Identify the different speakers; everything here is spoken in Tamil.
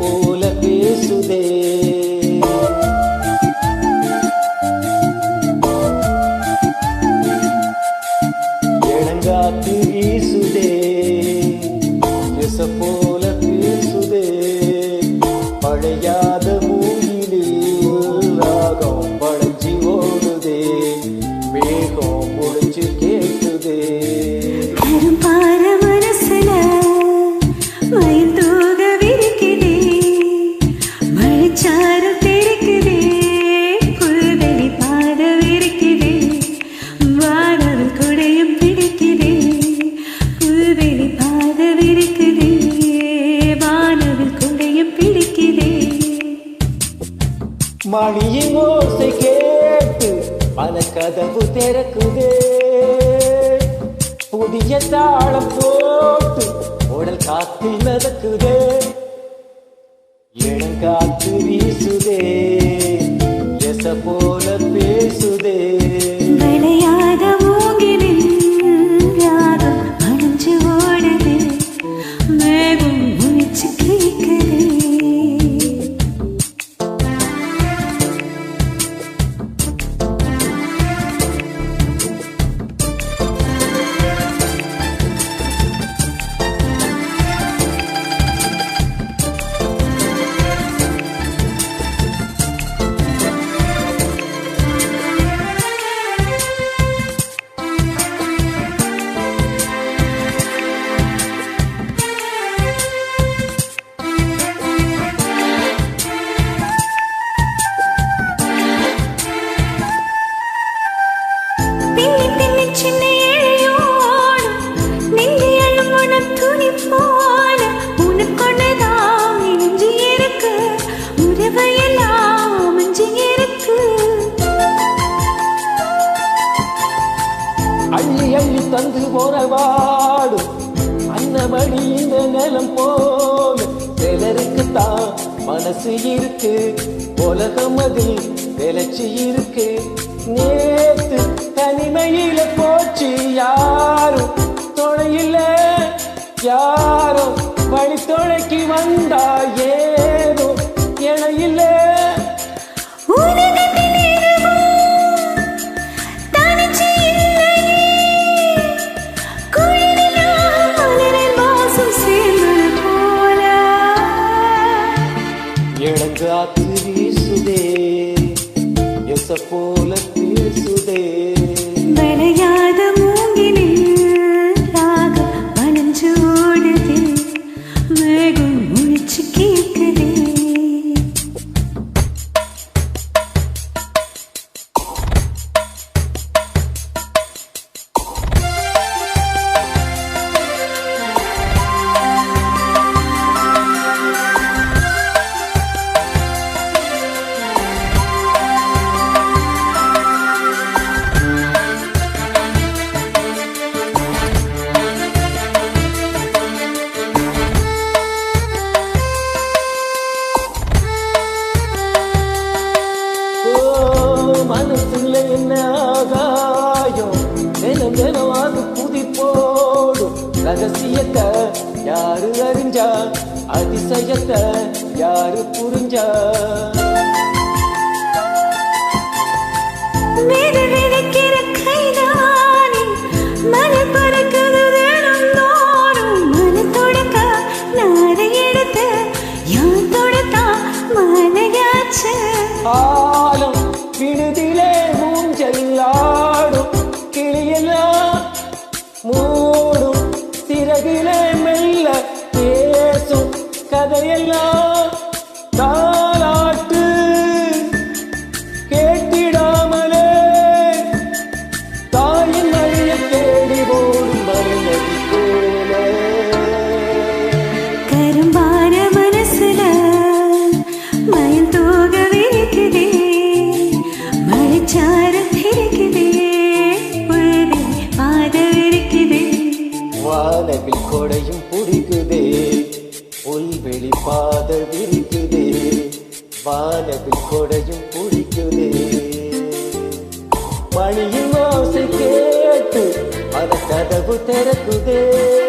Speaker 1: எச போல மணியின் ஓசை கேட்டு பல கதவு திறக்குதே. புதிய தாளம் போட்டு உடல் காத்து மிதக்குதே இளங்காத்து வீசுதே. எச போல பேசுதே. தந்து போறவாடு அன்னமணி இந்த நிலம் போல சிலருக்கு தான் மனசு இருக்கு. உலகம் அதில் விளைச்சி இருக்கு. நேத்து தனிமையில போச்சு யாரும். துணையில யாரும் வழி துணைக்கு வந்தா
Speaker 2: ஏ
Speaker 1: இளங்காத்து வீசுதே. எச போல பேசுதே
Speaker 2: விளையாத
Speaker 1: என்ன ஆகாயம்? தினம் தினம் அது புதி போடும் ரகசியத்தை யாரு அறிஞ்சா? அதிசயத்தை யாரு புரிஞ்சா? கதையெல்லாம் தாலாட்டு கேட்டிடாமலே தாயின் வழியை தேடி ஓடும் மருந்தடி போல
Speaker 2: கரும்பான மனசுல மயில் தூக விரிக்குதே மழைச்சாரம் இருக்குதே
Speaker 1: வானவில் கொடையும் மணியின் ஓசை கேட்டு மன கதவு திறக்குதே